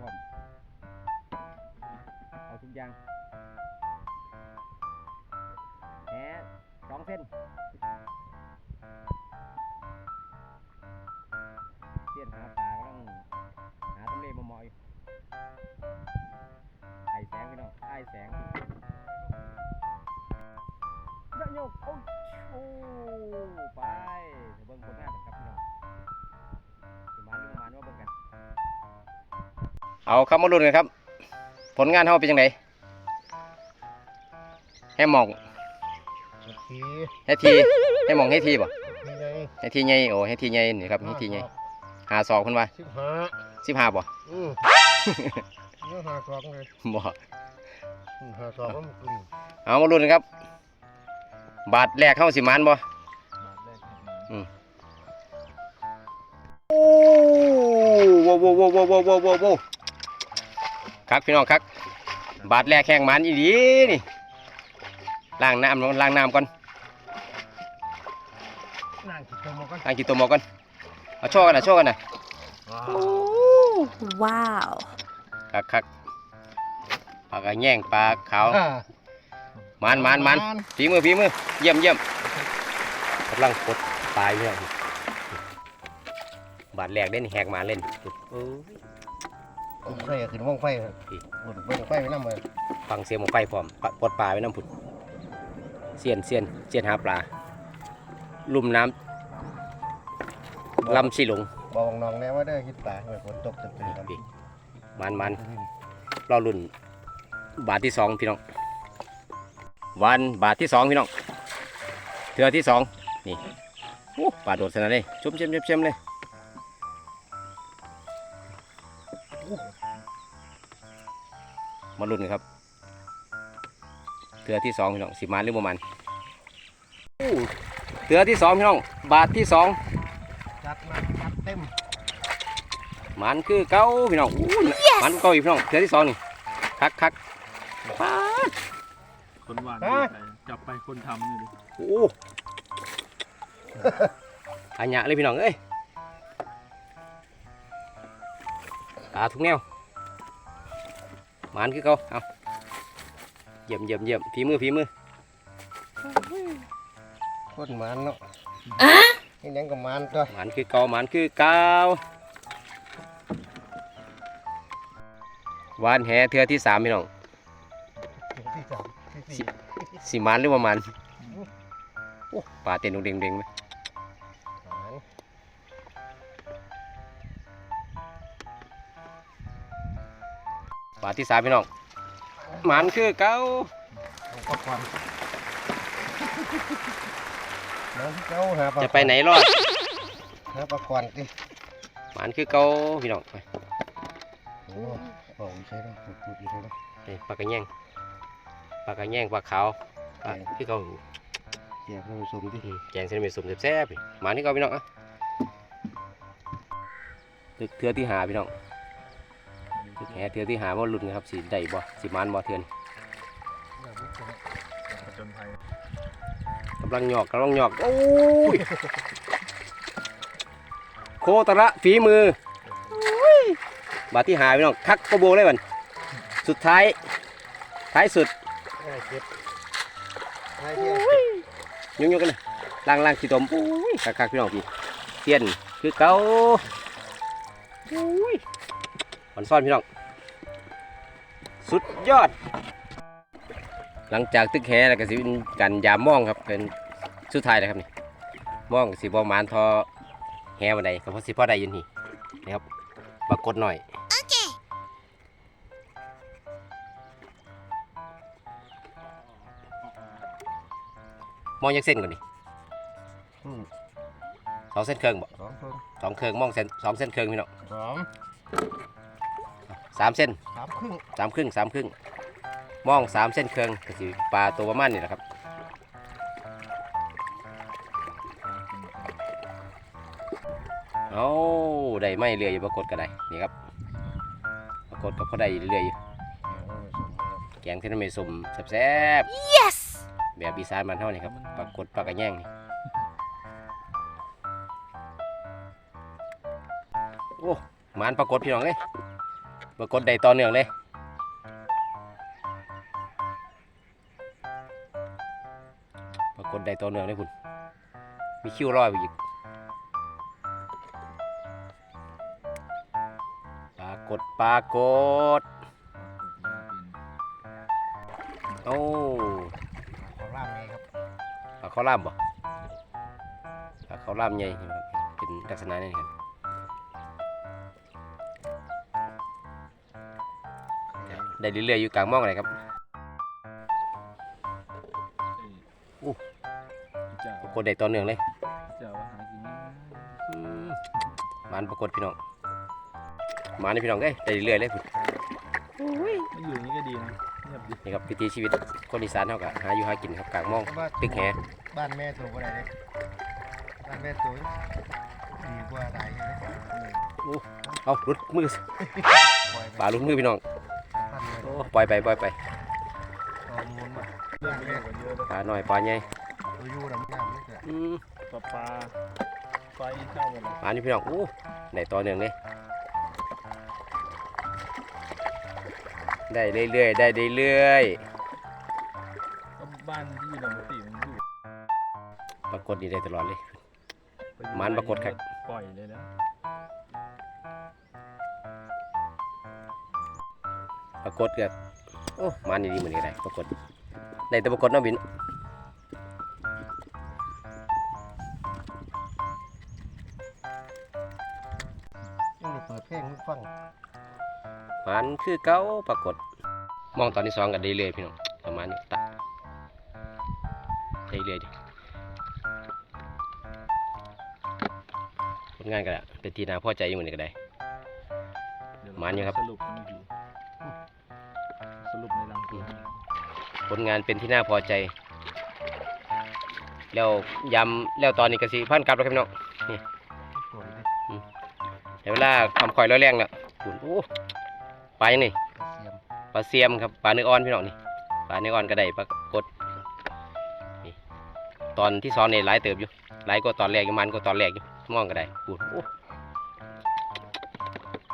พร้อมเอาทุกอย่างแหสองเส้นเสียนหาปลาก็ต้องหาทำเลมาเหมอยไอแสงพี่น้องไอแสงจะโยกโอ้โอ้ไปเดี๋ยวเบิ่งผลงานกันครับ เอาครับมาลุ้นกันครับ ผลงานเฮาเป็นยังไงให้มองให้ทีให้มองให้ทีบ่ให้ทีไงโอ้ให้ทีใหนี่ครับให้ทีไงหาสอกคนว่าสิบห้าสิบห้าบ่อเอหาสอบก็มันกินเอามาลุ้นกันครับ บาทแรกเข้าสิมานบ่อือโอ้โว้โว้โว้โว้โว้โว ครับพี่น้องครับ บาทแรกแข่งมันอีดีนี่ล้างน้ำล้างน้ำก่อนนั่งกินตัวมันก็ล้างกี่ตัวหมอก่อนเอาโชว์กันนะโชว์กันนะ Wow. คักคักปลากระแย่งปลาขาวอ่ามันมันมันฝีมือฝีมือเยี่ยมเยี่ยมกำลังกดปลายเนี่ยบาทแรกเล่นแหกหมาเล่น เอ้ยวงไฟก็ขึ้นวงไฟครับบุญเบิ่งไฟไปน้ำเลยฟังเสียงหมอไฟพร้อมปะปลดปลาไว้น้ำผุดเสียนเสียนเสียนหาปลา ลุ่มน้ำลำชีหลงบอกน้องแน่ว่าเด้อคิดตาเมื่อฝนตกจะเป็นกันมันมันรอรุ่น บาทที่สองพี่น้อง วันบาทที่สองพี่น้องเทือที่สองนี่โอ้ปลาโดดสนั่นเลยชุ่มเชื่อมเชื่อมเชื่อมเลย มาลุ้นกันครับเทือที่สองพี่น้องสิมาหรือบ่มันโอ้เทือที่สองพี่น้องบาทที่สองจัดมาจัดเต็มมันคือเก้าพี่น้องอู้น่ะมันคือเก้าอีกพี่น้องเทือที่สองนี่คักคักป๊าดคนหวานดีใจจับไปคนทำนี่ดิโอ้อันยะเลยพี่น้องเอ้ย ตาทุกแนวมันคือเก่าเอาเยี่ยมเยี่ยมเยี่ยมฝีมือฝีมือคนมันเนาะนี่ยังกับมันตัวมันคือเก่ามันคือเก่าหวานแหเทือที่สามพี่น้องที่สามที่สี่สิมันหรือว่ามันโอ้ปลาเต้นดงเด้งเด้งไหมาที่สามพี่น้องมันคือเก่าเอาปลาควันน้องเจ้าหาปลาจะไปไหนรอดหาปลาควันดิมันคือเก่าพี่น้องไปโอ้โหใช่แล้วพูดอยู่ใช่แล้วนี่ปลากระแยงปลากระแยงปลาขาวปลาที่เขาแจกให้ผสมดิอืมแกงเส้นเมีสมแซ่บๆนี่หมาที่เขาพี่น้องอะตึกเทือที่หาพี่น้องตึก แหเทือที่หาว่าหลุดนะครับสีได้บ่สีมันบ่เทือนกำลังหยอกกำลังหยอกโอ้ยโคตระฝีมืออุ้ยบาที่หาพี่น้องคักกระโบเลยมันสุดท้าย ท้ายสุดยุ่งๆกันเลยล่างล่างขี้ตมอุ้ยคักๆพี่น้องพี่เทียนคือเก่าอุ้ยมันซ่อนพี่น้อง สุดยอด หลังจากตึกแหแล้วก็สิเป็นการยามมองครับเป็นสุดท้ายแล้วครับนี่มองสิบอมานทอแหวันใดก็เพราะสิพ่อใดอยืนนี่นะครับปรากฏหน่อยมองยักเส้นก่อนดิอืมสองเส้นเครื่องบ่สองคนสองเครื่องมองเส้นสองเส้นเครื่องพี่น้อง สอง สามเส้นสามครึ่งสามครึ่งสามครึ่งมองสามเส้นเครื่องก็สิปลาตัวประมาณนี่แหละครับเอาได้ไม่เรืออยู่ปรากฏก็ได้นี่ครับปรากฏกับเขาได้เรืออยู่แกงเส้นไม่สมแซ่บ Yes. ๆแบบอีสานมันเท่านี้ครับปรากฏปลากระแยงนี่โอ้หมานปรากฏพี่น้องเลย ปรากฏได้ต่อเนื่องเลย ปรากฏได้ต่อเนื่องเลยคุณมีคิวรอยไปอีก ปรากฏปรากฏ โอ้ของล่ามไงครับปลาข้าวล่ามบ่ปลาข้าวล่ามใหญ่เป็นลักษณะนี้ครับ ได้เรื่อยๆอยู่กลางหม่องเลยครับอู้เจ้าปรากฏได้ต่อเนื่องเลยเจ้าหากินง่ายอืมหมันปรากฏพี่น้องหมานี่พี่น้องเอ้ยได้เรื่อยๆเลยพุ่นมันอยู่อย่างนี้ก็ดีนะเงียบดีนี่ครับวิถีชีวิตคนอีสานเฮาก็หาอยู่หากินครับกลางหม่องบ้านตึกแหบ้านแม่ตัวอะไรเลยบ้านแม่ตัวดีกว่าตายเลยเอาหลุดมือปล่อยไปปลาหลุดมือพี่น้องท่านเลยโอ้ปล่อยไปปล่อยไปต่อมูลมาเรื่องไม่เยอะกว่าเยอะเลยปลาน้อยปลาใหญ่ตัวยูน้ำน้ำนี่เกิดอืมปลาปลาไฟเข้าหมดเลยปลานี่พี่น้องโอ้ได้ต่อเนื่องเลยได้เรื่อยๆได้เรื่อยๆก็บ้านที่อยู่หนองตีมันอยู่ปรากฏนี่ได้ตลอดเลย มันปรากฏครับ ปล่อยเลยนะ ปรากฏเกือบโอ้มันนี่ดีเหมือนกันได้ปรากฏได้แต่ปรากฏเน้องบินยังได้เปิดเพลงให้ฟังมันคือเก้าปรากฏ มองตอนที่สองกันได้เรื่อยๆพี่น้องประมาณนี้ตะได้เรื่อยดิผลงานกันละเป็นทีน่าพอใจอยู่เหมือนกันได้เดี๋ยวมันอยู่ครับ ผลงานเป็นที่น่าพอใจ แล้วยำแล้วตอนนี้ก็สิพันกลับแล้วครับน้องสวยเลยเดี๋ยวเวลาคำคอยร้อยแรงแล้วคุณโอ้ปลาอย่างนี้ปลาเสียมครับปลาเนื้ออ่อนพี่น้องนี่ปลาเนื้ออ่อนก็ได้ปลากดตอนที่สองนี่หลายเติบอยู่หลายกว่าตอนแรกอยู่มันกว่าตอนแรกอยู่มองก็ได้ปูดโอ้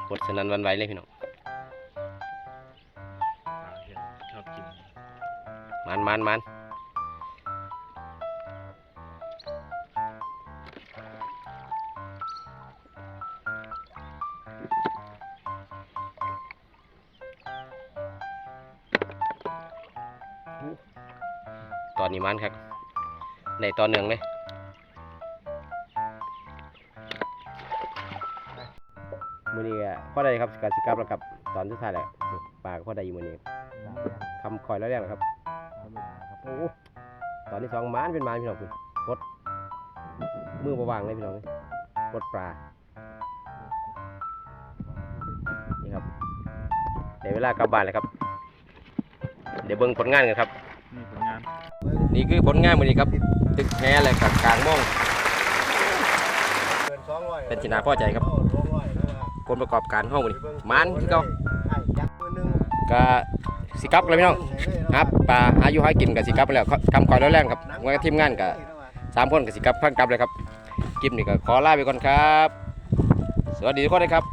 กดสนันวันไหวเลยพี่น้อง มันมันมันตอนนี้มันครับ ในตอนหนึ่งเลยมือนี้ก็พอได้ครับกสิกรรมแล้วครับ ตอนสุดท้ายแล้วปลาก็พอได้อยู่มือนี้คำคอยร้อยแรงแล้วครับ โอ้ตอนที่สองหมานเป็นหมานพี่น้องคุณกดมือประวางเลยพี่น้องกดปลานี่ครับเดี๋ยวเวลากลับบ้านเลยครับ เดี๋ยวเบิ่งผลงานกันครับ นี่ผลงาน นี่คือผลงานมือนี้ครับ ตึกแพ้เลยกับกลางม่องเกินสองร้อยเป็นที่น่าพอใจครับสองร้อยแล้วนะครับผลประกอบการห้องมือนี้หมานที่เขาไอ้ยักษ์มือหนึ่งก็ สิกลับเลยพี่น้องครับปลาอายุหากินกับสิกลับไปแล้วคำขอแล้วแรงครับว่อทีมงานกับสามคนกับสิกลับพันกลับเลยครับคลิปนี้ก็ขอลาไปก่อนครับ สวัสดีทุกคนนะครับ